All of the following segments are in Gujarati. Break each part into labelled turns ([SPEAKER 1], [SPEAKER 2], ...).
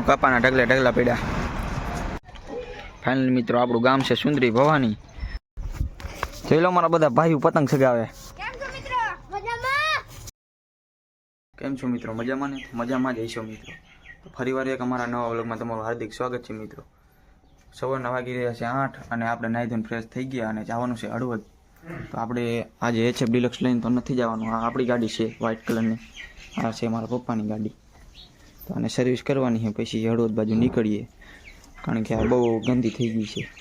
[SPEAKER 1] કપાના ઢગલે ઢગલા પડ્યા. ફાઇનલ મિત્રો આપણું ગામ છે સુંદરી ભવાની. જોઈ લો મારા બધા ભાઈઓ પતંગ સગાવે.
[SPEAKER 2] કેમ છો મિત્રો? મજામાં?
[SPEAKER 1] ને? મજામાં જ હશો મિત્રો. તો ફરીવાર એક અમારા નવા વ્લોગમાં તમારું હાર્દિક સ્વાગત છે મિત્રો. સવારના વાગી રહ્યા છે આઠ અને આપણે નાહી ધોઈને ફ્રેશ થઈ ગયા અને જવાનું છે હળવદ. તો આપણે આજે એચએફ ડિલક્સ લઈને તો નથી જવાનું. આ આપણી ગાડી છે વ્હાઇટ કલરની આ છે મારા પપ્પાની ગાડી. તો આને સર્વિસ કરવાની છે, પછી હળવદ બાજુ નીકળીએ. કારણ કે આ બહુ ગંદી થઈ ગઈ છે.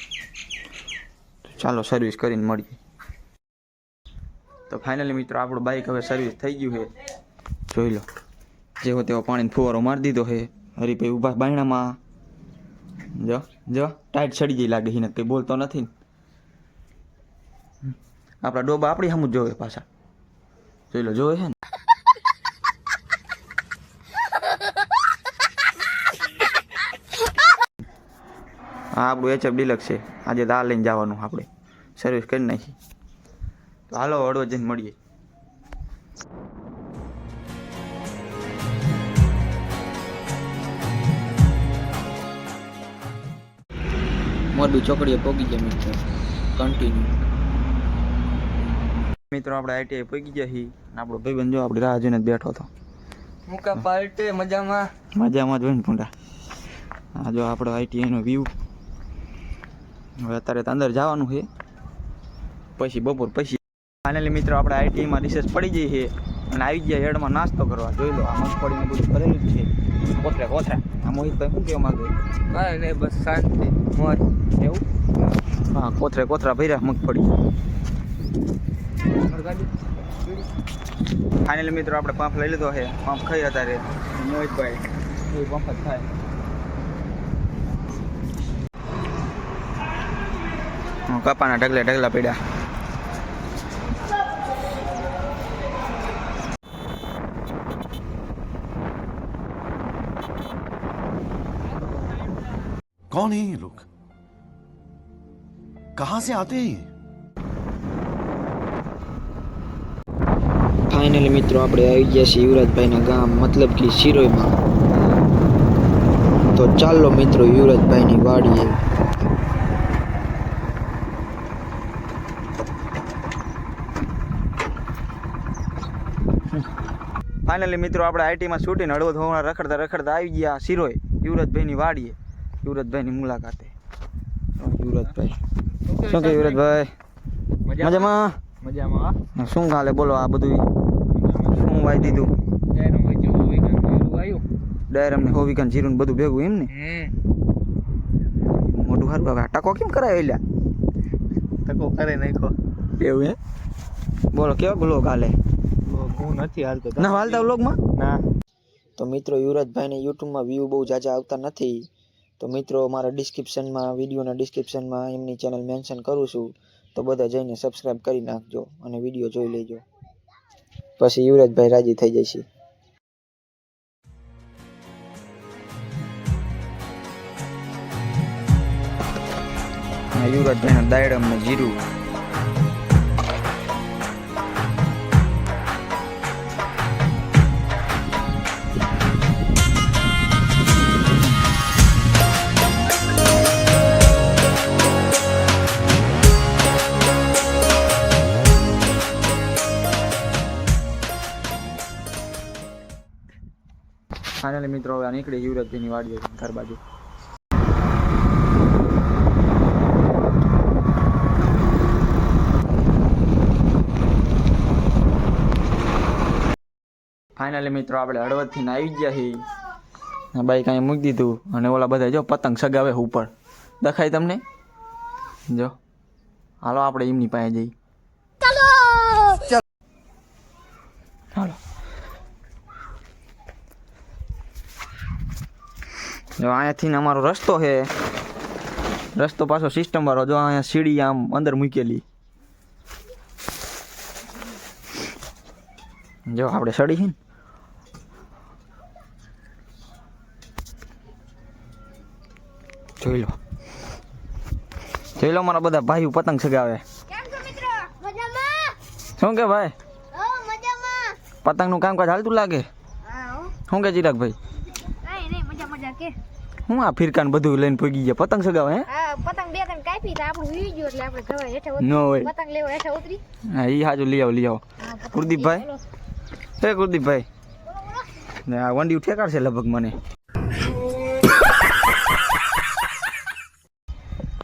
[SPEAKER 1] તો ચાલો સર્વિસ કરીને મળીએ. તો ફાઇનલી મિત્રો, આપણું બાઇક હવે સર્વિસ થઈ ગયું છે. જોઈ લો. જેવો તેવો પાણીનો ફુવારો મારી દીધો છે. હરીભાઈ ઊભા બાયણામાં. જો જો ટાઈટ ચડી ગઈ લાગે હિને કંઈ બોલતો નથી. આપણા ડોબા આપણી સામું જોવે પાછા. જોઈ લો, જોવે છે ને? હા આપણું એચએફ ડિલક્સ છે. આજે તો આ લઈને જવાનું આપણે. સર્વિસ કરી નાખી. તો હાલો હળવો જઈને મળીએ. મોરબી ચોકડીએ પોગી ગયા મિત્રો. કન્ટિન્યુ મિત્રો આપણે આઈટીઆઈ પોગી ગયા અને આપણો ભાઈબંધ જો આપણી રાહ જોઈને બેઠો હતો.
[SPEAKER 3] મુકા પાર્ટે? મજામાં?
[SPEAKER 1] મજામાં જ હોય ને પૂંડા આ જો આપણો આઈટીઆઈનો વ્યૂ હવે અત્યારે તો અંદર જવાનું છે. પછી બપોર પછી ફાઇનલી મિત્રો આપણે આઈટીઆઈમાં રિસર્ચ પડી જઈ છે અને આવી ગયા હેડમાં નાસ્તો કરવા. જોઈ લો આ મગફળીને બધું ભરેલું જ છે. કોથરે કોથરા આ મોહિતભાઈ શું કહેવા માંગે?
[SPEAKER 3] કાંઈ નહીં બસ શાંતિ મોજ.
[SPEAKER 1] એવું? હા કોથરે કોથરા ભર્યા મગફળી. ફાઇનલી મિત્રો આપણે પંપ લઈ લીધો છે. પંપ ખાઈ અત્યારે. મોહિતભાઈ એ પંપ જ થાય કપાના ઢગલે ઢગલા પડ્યા
[SPEAKER 4] कौन है ये लोग कहां से आते हैं ये
[SPEAKER 1] ફાઇનલી મિત્રો આપણે આવી ગયા છીએ યુવરાજભાઈના ગામ મતલબ કે શિરોઈમાં તો ચાલો મિત્રો યુવરાજભાઈની વાડીએ ફાઇનલી મિત્રો આપણે આઈટીમાં છૂટીને હળવદ હોવાના રખડતા રખડતા આવી ગયા શિરોઈ યુવરાજભાઈની વાડીએ. યુવરાજભાઈની મુલાકાતે. યુવરાજભાઈ. શું કે યુવરાજભાઈ? મજામાં?
[SPEAKER 3] મજામાં?
[SPEAKER 1] શું ખાલે બોલો આ બધું શું વાઈ દીધું? ડાયરમ ને હોવિકન જીરું ને બધું ભેગું એમ ને? મોટું હારું હવે. ટકો કેમ કરાય એલ્યા
[SPEAKER 3] ટકો કરે નાખો
[SPEAKER 1] એવું હે બોલો કેવા બોલો હાલે
[SPEAKER 3] હું નથી હાલતો.
[SPEAKER 1] ના હાલતા વ્લોગમાં
[SPEAKER 3] ના.
[SPEAKER 1] તો મિત્રો યુવરાજભાઈને યુટ્યુબમાં વ્યૂ બહુ જાજા આવતા નથી. તો મિત્રો મારા ડિસ્ક્રિપ્શનમાં વિડીયોના ડિસ્ક્રિપ્શનમાં એમની ચેનલ મેન્શન કરું છું. તો બધા જઈને સબસ્ક્રાઈબ કરી નાખજો અને વીડિયો જોઈ લેજો. પછી યુવરાજભાઈ રાજી થઈ જશે. યુવરાજભાઈના દાયડમ ને જીરું. ફાઇનલી મિત્રો હવે આ નીકળી યુવરાજભાઈની વાડીએ ઘર બાજુ. ફાઇનલી મિત્રો આપણે હળવદથી આવી ગયા છીએ. બાઈક અહીંયા મૂકી દીધું અને ઓલા બધા જો પતંગ સગાવે ઉપર. દેખાય તમને? જો. હાલો આપણે એમની પાસે જઈ હાલો. જો અહીંયાથી ને અમારો રસ્તો છે. રસ્તો પાછો સિસ્ટમ વાળો જો અહીંયા સીડી આમ અંદર મૂકેલી. જો આપણે સડી છે ને. જોઈ લો. જોઈ લો મારા બધા ભાઈઓ પતંગ સગાવે. શું કે ભાઈ? પતંગનું કામકાજ હાલતું લાગે? શું કે ચિરાગ ભાઈ
[SPEAKER 2] કાંઈ નહીં મજા મજા કે
[SPEAKER 1] હું આ ફિરકાન બધું લઈને ભોગી ગયા પતંગ સગાવે હે
[SPEAKER 2] હા પતંગ બે ત્રણ કાપી તો આપણું વી ગયું એટલે આપણે ઘરે હેઠે ઉતરી
[SPEAKER 1] ન હોય
[SPEAKER 2] પતંગ લેવો હેઠે ઉતરી
[SPEAKER 1] હા ઈ હાજુ લઈ આવો લઈ આવો
[SPEAKER 2] હા, પતંગ
[SPEAKER 1] કુલદીપભાઈ
[SPEAKER 2] બોલો.
[SPEAKER 1] હે કુલદીપભાઈ ને આ વંડી ઠેકાડશે લગભગ મને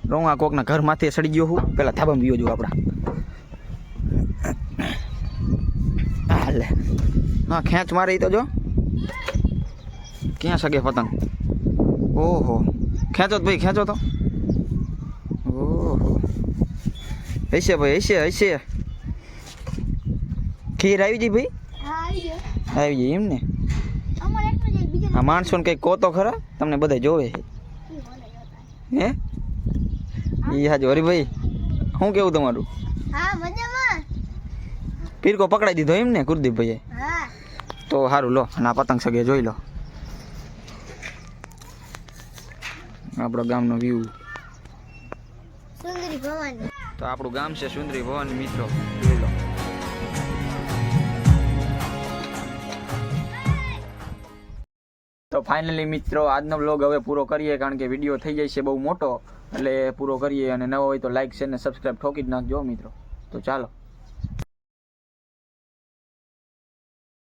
[SPEAKER 1] રોંગ આ કોકના ઘર માથે સડી ગયો હું પેલા થાબામાં બીયો જો આપડા આ લે ના ખેંચ મારે ઈ તો જો ક્યાં સગે પતંગ ઓહો. ખેંચો ભાઈ ખેંચો તો. ઓહો. હશે ભાઈ હશે હશે. ખીર આવી ગઈ ભાઈ?
[SPEAKER 2] હા આવી જઈ
[SPEAKER 1] આવી ગઈ એમ ને? આ કંઈક કહો તો ખરા તમને બધા જોવે હે? ઈ હાજો ભાઈ શું કેવું તમારું?
[SPEAKER 2] હા
[SPEAKER 1] પીરકો પકડાઈ દીધો એમ ને કુલદીપભાઈએ? તો સારું લો અને આ પતંગ સગે જોઈ લો. આપણો ગામનો વ્યૂ
[SPEAKER 2] સુંદરી ભવન.
[SPEAKER 1] તો આપણું ગામ છે સુંદરી ભવન મિત્રો. જોઈ લો તો ફાઇનલી મિત્રો આજનો બ્લોગ હવે પૂરો કરીએ કારણ કે વીડિયો થઈ જાય છે બહુ મોટો. એટલે પૂરો કરીએ અને નવો હોય તો લાઈક છે ને સબસ્ક્રાઈબ ઠોકી જ નાખજો મિત્રો. તો ચાલો.